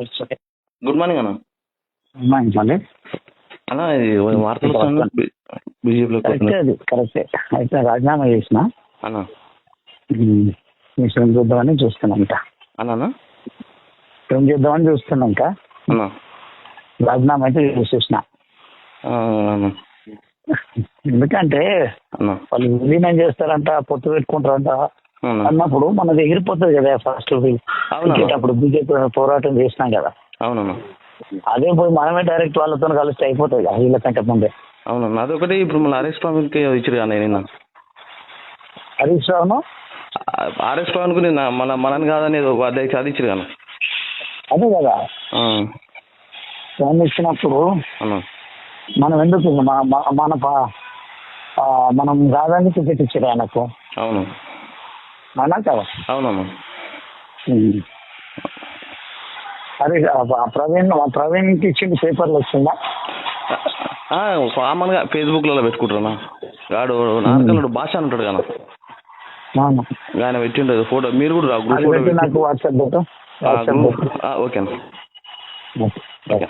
Good morning అన్న. మళ్ళీ అన్న ఇది వార్తలు వస్తున్నాయి. బీజేపీలో కరెక్టే అది కరెక్టే అయితే రాజీనామా చేసిన? అన్న. మిషన్ చూద్దామని చూస్తున్నాం ఇంకా. అన్న అన్న. ఏం చేద్దామని చూస్తున్నాం ఇంకా. అన్న. రాజీనామా అయితే చేసేసిన. ఎందుకంటే వాళ్ళు విలీనం చేస్తారంట పొత్తు పెట్టుకుంటారంట. అన్నప్పుడు మనది ఎగిరిపోతుంది కదా ఫస్ట్. అప్పుడు బీజేపీ పోరాటం చేసినాం కదా. అవునన్న అదే పోయి మనమే డైరెక్ట్ వాళ్ళతో కలిస్తే అయిపోతుంది కదా వీళ్ళకంటే ముందే. అవునన్న అదొకటి ఇప్పుడు మన ఆర్ఎస్ పవన్కి ఇచ్చారు కానీ నిన్న. హరీష్ రావును? ఆర్ఎస్ పవన్కు నిన్న మన మనని కాదని అధ్యక్ష అది ఇచ్చారు కానీ అదే కదా. ఇచ్చినప్పుడు మనం ఎందుకు మన మన- మన మనం కాదని టికెట్ ఇచ్చారు ఆయనకు. అవును. అవునా కదా అవునన్న ఉమ్. అరే ప్రవీణ్ ఆ ప్రవీణ్కి ఇచ్చింది పేపర్లు వచ్చిందా? ఆ, కామన్గా ఫేస్బుక్లలో పెట్టుకుంటారన్న వాడు నారకల్లుడు భాష అని ఉంటాడు కదా. ఆయన పెట్టిండు ఫోటో. మీరు కూడా పెట్టి నాకు వాట్సాప్ పెట్టు. పెట్టి. ఓకే పెట్టు ఓకే.